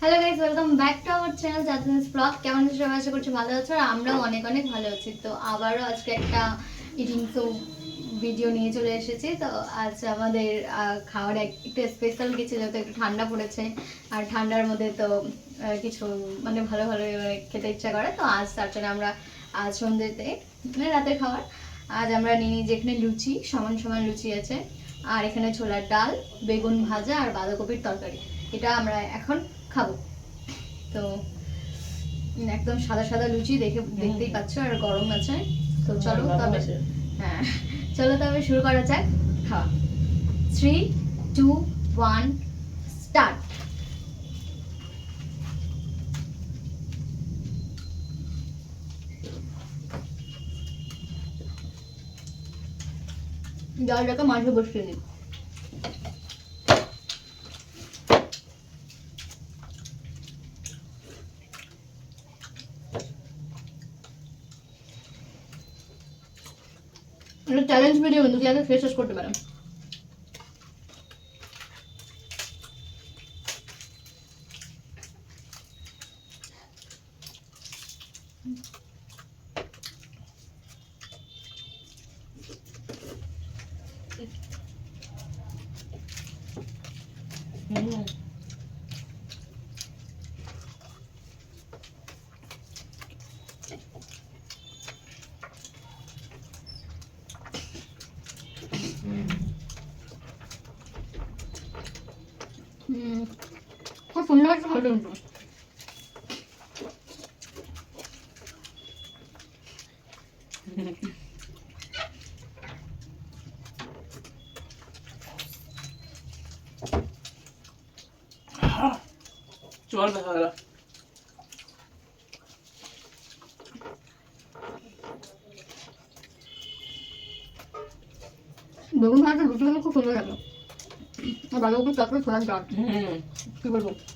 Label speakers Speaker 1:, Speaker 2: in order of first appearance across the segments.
Speaker 1: Hello guys welcome back to our channel জাজনেস blog কেমন আছো সবাই? আশা করছি ভালো আছো, আর আমরাও অনেক অনেক ভালো আছি। তো আবারও আজকে একটা ইটিং শো ভিডিও নিয়ে চলে এসেছি। তো আজ আমাদের খাওয়ার এক- একটু স্পেশাল কিছু, যেহেতু একটু ঠান্ডা পড়েছে, আর ঠান্ডার মধ্যে তো কিছু মানে ভালো ভালো খেতে ইচ্ছা করে। তো আজ তার জন্য আমরা, আজ সন্ধ্যেতে মানে রাতের খাবার, আজ আমরা নিয়ে নিই যেখানে লুচি, সমান সমান লুচি আছে। আর এখানে ছোলার ডাল, বেগুন ভাজা, আর বাঁধাকপির তরকারি। এটা আমরা এখন খাব। তো একদম সাদা সাদা লুচি দেখে দেখতেই পাচ্ছ আর গরম আছে। তো চলো তবে হ্যাঁ চলো তবে শুরু করা যাক। খাওয়া। থ্রি টু ওয়ান স্টার্ট জলটাকে মাঝে বসিয়ে দিই। এটা চ্যালেঞ্জ ভিডিও কিন্তু তুই আগে খেয়ে শেষ খুব সুন্দর একটা ভালো কিন্তু
Speaker 2: চল দেখা গেল
Speaker 1: বেগুন ভাজা রুটি হলে খুব সুন্দর লাগল আর বাঁধাকপি তারপরে ছোলার ডাল
Speaker 2: হুম
Speaker 1: কি বলব
Speaker 2: কাটা দিতে হবে
Speaker 1: হুম
Speaker 2: দেখো
Speaker 1: দুটো তো করতে হবে
Speaker 2: এটা রাখা হলো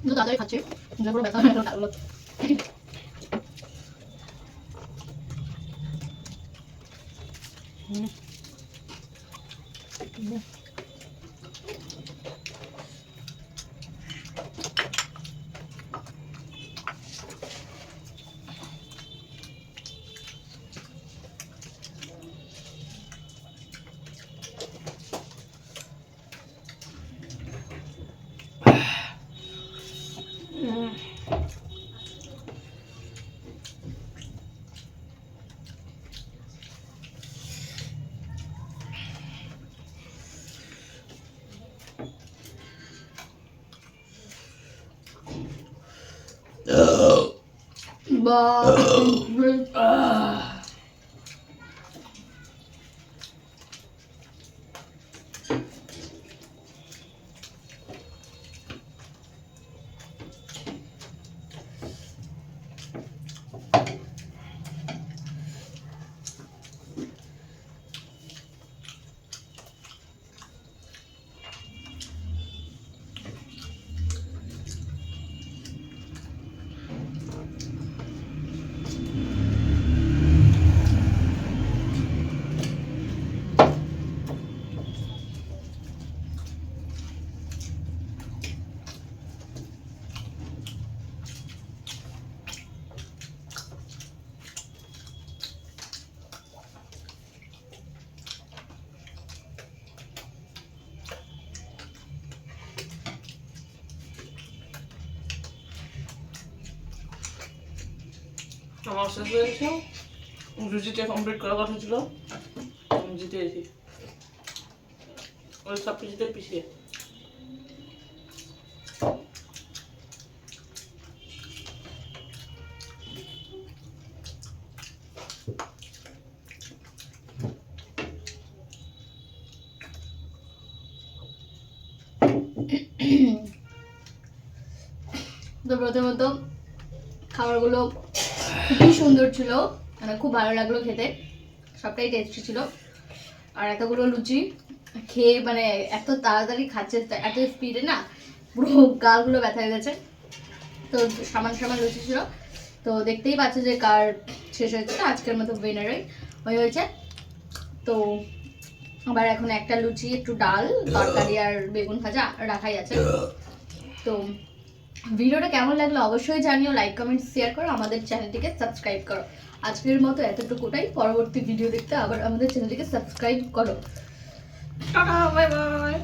Speaker 2: ফেলা করবি
Speaker 1: কিন্তু তাড়াতাড়ি খাচ্ছি যা করে ব্যথা হয়ে গেল তাগুলো
Speaker 2: হুম
Speaker 1: বা
Speaker 2: Oh. আমার শেষ হয়ে গেছে। রুচিটা কমপ্লিট করার কথা ছিল। আমি ওই সব কিছুতে পিছিয়ে।
Speaker 1: প্রথমত খাবারগুলো খুবই সুন্দর ছিল। মানে খুব ভালো লাগল খেতে। সবটাই টেস্টি ছিল। আর এতগুলো লুচি খেয়ে মানে এত তাড়াতাড়ি খাচ্ছে, এত স্পিডে না পুরো গালগুলো ব্যথা হয়ে গেছে। তো সামান সামান লুচি ছিল। তো দেখতেই পাচ্ছে যে কার শেষ হয়েছে আজকের মতো উইনারই হয়ে হয়েছে। তো আবার এখন একটা লুচি, একটু ডাল, তরকারি আর বেগুন ভাজা রাখাই আছে। তো ভিডিওটা কেমন লাগল অবশ্যই জানিও লাইক কমেন্ট শেয়ার করো, আমাদের চ্যানেলটিকে সাবস্ক্রাইব করো। আজকের মতো এতটুকুটাই, পরবর্তী ভিডিও দেখতে আবার আমাদের চ্যানেলটিকে সাবস্ক্রাইব করো।
Speaker 2: Bye bye